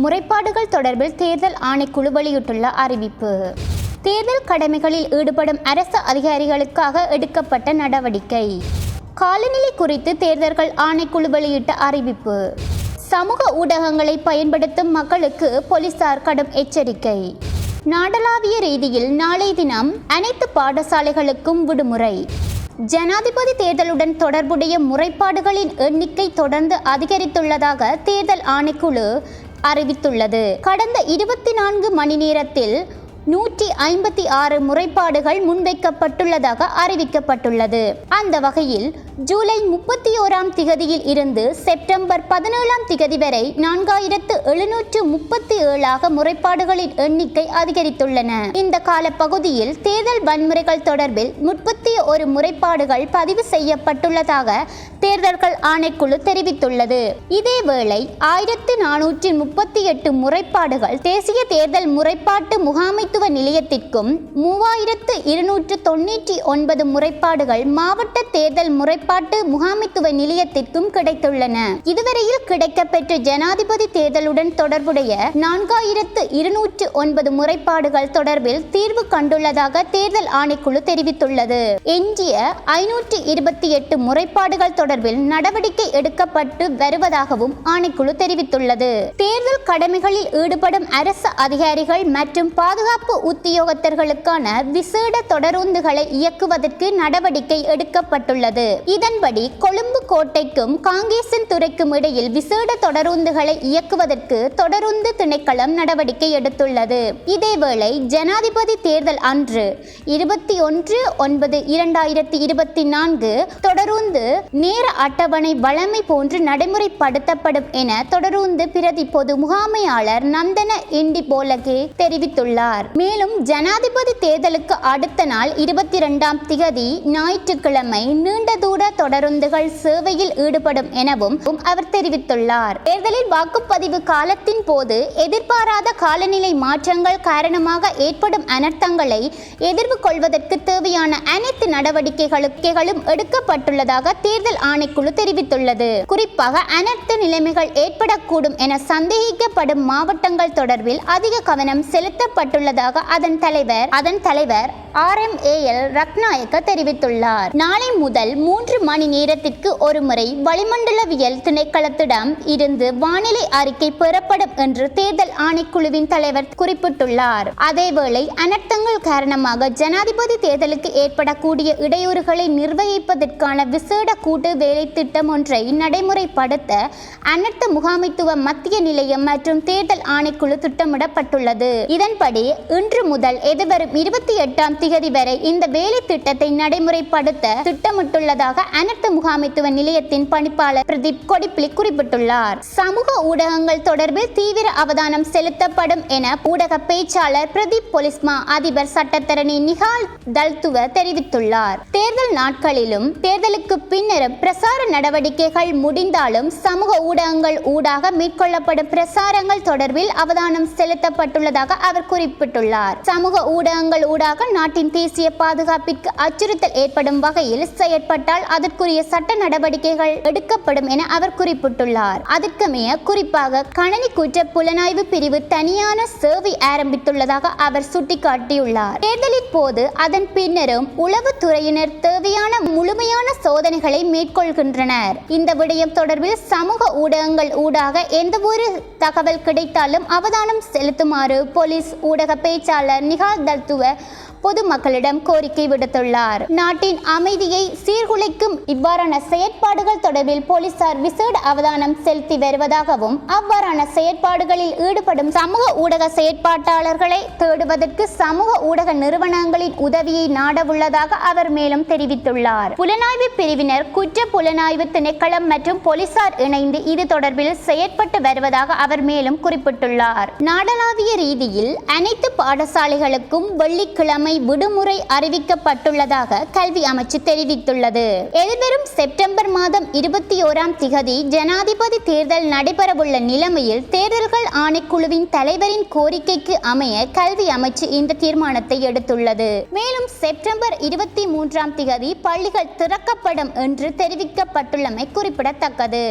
முறைப்பாடுகள் தொடர்பில் தேர்தல் ஆணைக்குழு வெளியிட்டுள்ள அறிவிப்பு. தேர்தல் கடமைகளில் ஈடுபடும் அரசு அதிகாரிகளுக்காக எடுக்கப்பட்ட நடவடிக்கை. காலநிலை குறித்து தேர்தல்கள் ஆணைக்குழு வெளியிட்ட அறிவிப்பு. சமூக ஊடகங்களை பயன்படுத்தும் மக்களுக்கு போலீசார் கடும் எச்சரிக்கை. நாடளாவிய ரீதியில் நாளை தினம் அனைத்து பாடசாலைகளுக்கும் விடுமுறை. ஜனாதிபதி தேர்தலுடன் தொடர்புடைய முறைப்பாடுகளின் எண்ணிக்கை தொடர்ந்து அதிகரித்துள்ளதாக தேர்தல் ஆணைக்குழு அறிவித்துள்ளது. கடந்த இருபத்தி நான்கு மணி நேரத்தில் நூற்றி ஐம்பத்தி ஆறு முறைப்பாடுகள் முன்வைக்கப்பட்டுள்ளதாக அறிவிக்கப்பட்டுள்ளது. அந்த வகையில் ஜூலை முப்பத்தி ஓராம் திகதியில் இருந்து செப்டம்பர் பதினேழாம் திகதி வரை நான்காயிரத்து எழுநூற்று முப்பத்தி ஏழாக முறைப்பாடுகளின் எண்ணிக்கை அதிகரித்துள்ளன. இந்த காலப்பகுதியில் தேர்தல் வன்முறைகள் தொடர்பில் முப்பத்தி ஒரு முறைப்பாடுகள் பதிவு செய்யப்பட்டுள்ளதாக தேர்தல்கள் ஆணைக்குழு தெரிவித்துள்ளது. இதேவேளை ஆயிரத்து நானூற்றி முப்பத்தி எட்டு முறைப்பாடுகள் தேசிய தேர்தல் முறைப்பாட்டு முகாமைத்துவ நிலையத்திற்கும் மூவாயிரத்து இருநூற்று தொன்னூற்றி ஒன்பது முறைப்பாடுகள் மாவட்ட தேர்தல் முறைப்பாட்டு முகாமைத்துவ நிலையத்திற்கும் கிடைத்துள்ளன. இதுவரையில் கிடைக்கப்பெற்ற ஜனாதிபதி தேர்தலுடன் தொடர்புடைய நான்காயிரத்து இருநூற்று ஒன்பது முறைப்பாடுகள் தொடர்பில் தீர்வு கண்டுள்ளதாக தேர்தல் ஆணைக்குழு தெரிவித்துள்ளது. எஞ்சிய ஐநூற்றி இருபத்தி எட்டு முறைப்பாடுகள் தொடர்பில் நடவடிக்கை எடுக்கப்பட்டு வருவதாகவும் ஆணைக்குழு தெரிவித்துள்ளது. தேர்தல் கடமைகளில் ஈடுபடும் அரசு அதிகாரிகள் மற்றும் பாதுகாப்பு உத்தியோகத்தர்களுக்கான விசேட தொடருந்துகளை இயக்குவதற்கு நடவடிக்கை எடுக்கப்பட்டுள்ளது. இதன்படி கொழும்பு கோட்டைக்கும் காங்கேசன் துறைக்கும் இடையில் விசேட தொடருந்துகளை இயக்குவதற்கு தொடருந்து திணைக்களம் நடவடிக்கை எடுத்துள்ளது. இதேவேளை ஜனாதிபதி தேர்தல் அன்று இருபத்தி ஒன்று ஒன்பது இரண்டாயிரத்தி இருபத்தி நான்கு தொடருந்து நேர அட்டவணை வழமை போன்று நடைமுறைப்படுத்தப்படும் என தொடருந்து பிரதி பொது முகாமையாளர் நந்தன இண்டி போலகே தெரிவித்துள்ளார். மேலும் ஜனாதிபதி தேர்தலுக்கு அடுத்த நாள் இருபத்தி இரண்டாம் திகதி ஞாயிற்றுக்கிழமை நீண்ட தூர தொடருந்துகள் சேவையில் ஈடுபடும் எனவும் அவர் தெரிவித்துள்ளார். தேர்தலில் வாக்குப்பதிவு காலத்தின் போது எதிர்பாராத காலநிலை மாற்றங்கள் காரணமாக ஏற்படும் அனர்த்தங்களை எதிர்வு கொள்வதற்கு தேவையான அனைத்து நடவடிக்கைகளும் எடுக்கப்பட்டுள்ளதாக தேர்தல் ஆணைக்குழு தெரிவித்துள்ளது. குறிப்பாக அனர்த்த நிலைமைகள் ஏற்படக்கூடும் என சந்தேகிக்கப்படும் மாவட்டங்கள் தொடர்பில் அதிக கவனம் செலுத்தப்பட்டுள்ளதாக அதன் தலைவர் அதன் தலைவர் ஆர் எம் ரத்நாயக்க தெரிவித்துள்ளார். நாளை முதல் மூன்று மணி நேரத்திற்கு ஒருமுறை வளிமண்டலவியல் திணைக்களத்திடம் இருந்து வானிலை அறிக்கை பெறப்படும் என்று தேர்தல் ஆணைக்குழுவின் தலைவர் குறிப்பிட்டுள்ளார். அதேவேளை அனர்த்தங்கள் காரணமாக ஜனாதிபதி தேர்தலுக்கு ஏற்படக்கூடிய இடையூறுகளை நிர்வகிப்பதற்கான விசேட கூட்டு வேலை திட்டம் ஒன்றை நடைமுறைப்படுத்த அனர்த்த முகாமைத்துவ மத்திய நிலையம் மற்றும் தேர்தல் ஆணைக்குழு திட்டமிடப்பட்டுள்ளது. இதன்படி இன்று முதல் எதிர்வரும் இருபத்தி எட்டாம் திகதி வரை இந்த வேலை திட்டத்தை நடைமுறைப்படுத்த திட்டமிட்டுள்ளதாக அனர்த்த முகாமைத்துவ நிலையத்தின் பணிப்பாளர் பிரதீப் கொடிப்பிலி குறிப்பிட்டுள்ளார். சமூக ஊடகங்கள் தொடர்பில் தீவிர அவதானம் செலுத்தப்படும் என ஊடக பேச்சாளர் பிரதீப் பொலிஸ்மா அதிபர் சட்டத்தரணி நிகால் தல்துவ தெரிவித்துள்ளார். தேர்தல் நாட்களிலும் தேர்தலுக்கு பின்னரும் பிரசார நடவடிக்கைகள் முடிந்தாலும் சமூக ஊடகங்கள் ஊடாக மேற்கொள்ளப்படும் பிரசாரங்கள் தொடர்பில் அவதானம் செலுத்தப்பட்டுள்ளதாக அவர் குறிப்பிட்டுள்ளார். சமூக ஊடகங்கள் ஊடாக நாட்டின் தேசிய பாதுகாப்பிற்கு அச்சுறுத்தல் ஏற்படும் வகையில் செயற்பட்டால் அதற்குரிய சட்ட நடவடிக்கைகள் எடுக்கப்படும் என அவர் குறிப்பிட்டுள்ளார். அதற்கமைய குறிப்பாக கணனி குற்ற புலனாய்வு பிரிவு தனியான சேவை ஆரம்பித்துள்ளதாக அவர் சுட்டிக்காட்டியுள்ளார். தேர்தலின் போது அதன் பின்னரும் உளவுத்துறையினர் தேவையான முழுமையான சோதனைகளை மேற்கொள்கின்றனர். இந்த விடயம் தொடர்பில் சமூக ஊடகங்கள் ஊடாக எந்தவொரு தகவல் கிடைத்தாலும் அவதானம் செலுத்துமாறு போலீஸ் ஊடக பேச்சாளர் நிகால் தத்துவ பொதுமக்களிடம் கோரிக்கை விடுத்துள்ளார். நாட்டின் அமைதியை சீர்குலைக்கும் இவ்வாறான செயற்பாடுகள் தொடர்பில் போலீசார் விசேட அவதானம் செலுத்தி வருவதாகவும் அவ்வாறான செயற்பாடுகளில் ஈடுபடும் சமூக ஊடக செயற்பாட்டாளர்களை தேடுவதற்கு சமூக ஊடக நிறுவனங்களின் உதவியை நாடவுள்ளதாக அவர் மேலும் தெரிவித்துள்ளார். புலனாய்வு பிரிவினர் குற்ற புலனாய்வு திணைக்களம் மற்றும் போலீசார் இணைந்து இது தொடர்பில் செயற்பட்டு வருவதாக அவர் மேலும் குறிப்பிட்டுள்ளார். நாடளாவிய ரீதியில் அனைத்து பாடசாலைகளுக்கும் வெள்ளிக்கிழமை விடுமுறை அறிவிக்கப்பட்டுள்ளதாக கல்வி அமைச்சு தெரிவித்துள்ளது. எதிர்வரும் செப்டம்பர் மாதம் இருபத்தி ஓராம் திகதி ஜனாதிபதி தேர்தல் நடைபெறவுள்ள நிலைமையில் தேர்தல்கள் ஆணைக்குழுவின் தலைவரின் கோரிக்கைக்கு அமைய கல்வி அமைச்சு இந்த தீர்மானத்தை எடுத்துள்ளது. மேலும் செப்டம்பர் இருபத்தி மூன்றாம் திகதி பள்ளிகள் திறக்கப்படும் என்று தெரிவிக்கப்பட்டுள்ளமை குறிப்பிடத்தக்கது.